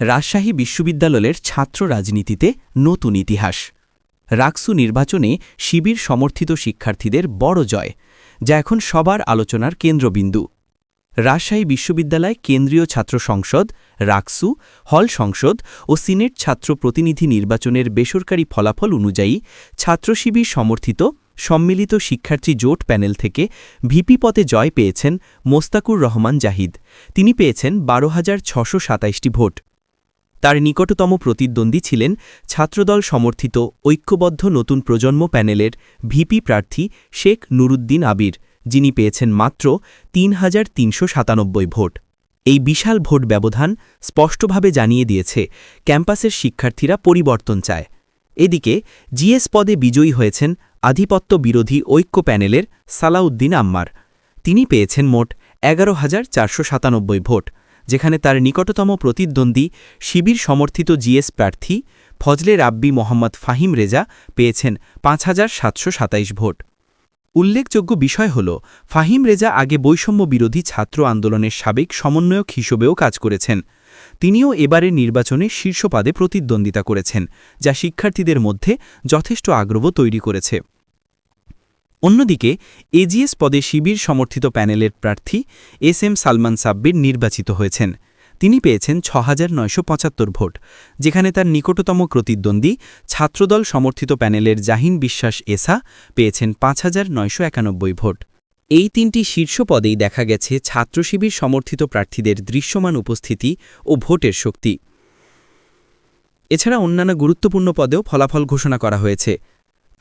রাজশাহী বিশ্ববিদ্যালয়ের ছাত্র রাজনীতিতে নতুন ইতিহাস। রাকসু নির্বাচনে শিবির সমর্থিত শিক্ষার্থীদের বড় জয়, যা এখন সবার আলোচনার কেন্দ্রবিন্দু। রাজশাহী বিশ্ববিদ্যালয় কেন্দ্রীয় ছাত্র সংসদ, রাকসু, হল সংসদ ও সিনেট ছাত্র প্রতিনিধি নির্বাচনের বেসরকারি ফলাফল অনুযায়ী ছাত্র শিবির সমর্থিত সম্মিলিত শিক্ষার্থী জোট প্যানেল থেকে ভিপি পদে জয় পেয়েছেন মোস্তাকুর রহমান জাহিদ। তিনি পেয়েছেন বারো হাজার ছশো সাতাইশটি ভোট। তার নিকটতম প্রতিদ্বন্দ্বী ছিলেন ছাত্রদল সমর্থিত ঐক্যবদ্ধ নতুন প্রজন্ম প্যানেলের ভিপি প্রার্থী শেখ নুরুদ্দিন আবির, যিনি পেয়েছেন মাত্র তিন হাজার তিনশো সাতানব্বই ভোট। এই বিশাল ভোট ব্যবধান স্পষ্টভাবে জানিয়ে দিয়েছে ক্যাম্পাসের শিক্ষার্থীরা পরিবর্তন চায়। এদিকে, জিএস পদে বিজয়ী হয়েছেন আধিপত্য বিরোধী ঐক্য প্যানেলের সালাউদ্দিন আম্মার। তিনি পেয়েছেন মোট এগারো ভোট। যেখানে তার নিকটতম প্রতিদ্বন্দ্বী শিবির সমর্থিত জিএস প্রার্থী ফজলে রাব্বি মোহাম্মদ ফাহিম রেজা পেয়েছেন পাঁচ ভোট। উল্লেখযোগ্য বিষয় হল, ফাহিম রেজা আগে বৈষম্য বিরোধী ছাত্র আন্দোলনের সাবেক সমন্বয়ক হিসেবেও কাজ করেছেন। তিনিও এবারের নির্বাচনে শীর্ষপাদে প্রতিদ্বন্দ্বিতা করেছেন, যা শিক্ষার্থীদের মধ্যে যথেষ্ট আগ্রহ তৈরি করেছে। অন্যদিকে এজিএস পদে শিবির সমর্থিত প্যানেলের প্রার্থী এস এম সালমান সাব্বির নির্বাচিত হয়েছেন। তিনি পেয়েছেন ছ ভোট, যেখানে তার নিকটতম প্রতিদ্বন্দ্বী ছাত্রদল সমর্থিত প্যানেলের জাহিন বিশ্বাস এসা পেয়েছেন পাঁচ হাজার নয়শ একানব্বই ভোট। এই তিনটি শীর্ষ পদেই দেখা গেছে ছাত্র শিবির সমর্থিত প্রার্থীদের দৃশ্যমান উপস্থিতি ও ভোটের শক্তি। এছাড়া অন্যান্য গুরুত্বপূর্ণ পদেও ফলাফল ঘোষণা করা হয়েছে।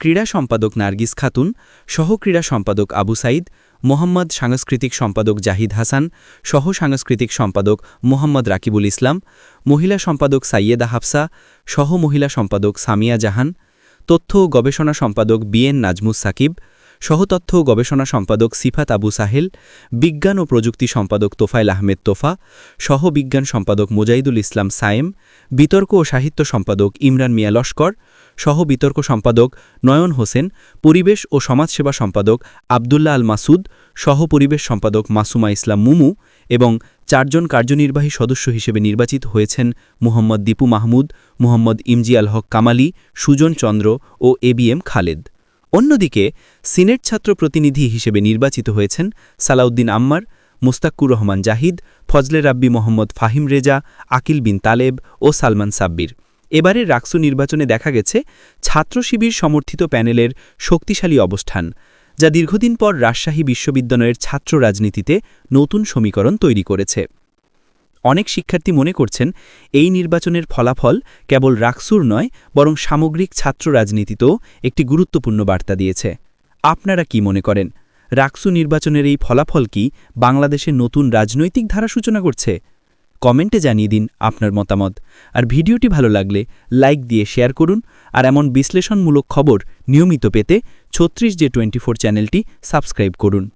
ক্রীড়া সম্পাদক নার্গিস খাতুন, সহ ক্রীড়া সম্পাদক আবু সাইদ মোহাম্মদ সাংস্কৃতিক সম্পাদক জাহিদ হাসান, সহ সাংস্কৃতিক সম্পাদক মোহাম্মদ রাকিবুল ইসলাম, মহিলা সম্পাদক সাইয়েদা হাফসা, সহ মহিলা সম্পাদক সামিয়া জাহান, তথ্য ও গবেষণা সম্পাদক বিএন নাজমুস সাকিব সহতথ্য ও গবেষণা সম্পাদক সিফাত আবু সাহেল, বিজ্ঞান ও প্রযুক্তি সম্পাদক তোফাইল আহমেদ তোফা, সহ বিজ্ঞান সম্পাদক মোজাইদুল ইসলাম সায়েম, বিতর্ক ও সাহিত্য সম্পাদক ইমরান মিয়া লস্কর সহ বিতর্ক সম্পাদক নয়ন হোসেন, পরিবেশ ও সমাজসেবা সম্পাদক আবদুল্লাহ আল মাসুদ, সহ পরিবেশ সম্পাদক মাসুমা ইসলাম মুমু এবং চারজন কার্যনির্বাহী সদস্য হিসেবে নির্বাচিত হয়েছেন মুহম্মদ দীপু মাহমুদ, মুহম্মদ ইমজি আল হক কামালি, সুজন চন্দ্র ও এবিএম খালেদ। অন্যদিকে সিনেট ছাত্র প্রতিনিধি হিসেবে নির্বাচিত হয়েছেন সালাউদ্দিন আম্মার, মুস্তাক্কুর রহমান জাহিদ, ফজলে রাব্বি মোহাম্মদ ফাহিম রেজা, আকিল বিন তালেব ও সালমান সাব্বির। এবারের রাক্সু নির্বাচনে দেখা গেছে ছাত্র শিবির সমর্থিত প্যানেলের শক্তিশালী অবস্থান, যা দীর্ঘদিন পর রাজশাহী বিশ্ববিদ্যালয়ের ছাত্র রাজনীতিতে নতুন সমীকরণ তৈরি করেছে। অনেক শিক্ষার্থী মনে করছেন এই নির্বাচনের ফলাফল কেবল রাকসুর নয়, বরং সামগ্রিক ছাত্র রাজনীতিতেও একটি গুরুত্বপূর্ণ বার্তা দিয়েছে। আপনারা কি মনে করেন, রাকসু নির্বাচনের এই ফলাফল কি বাংলাদেশের নতুন রাজনৈতিক ধারা সূচনা করছে? কমেন্টে জানিয়ে দিন আপনার মতামত। আর ভিডিওটি ভালো লাগলে লাইক দিয়ে শেয়ার করুন। আর এমন বিশ্লেষণমূলক খবর নিয়মিত পেতে ছত্রিশ জে টোয়েন্টি চ্যানেলটি সাবস্ক্রাইব করুন।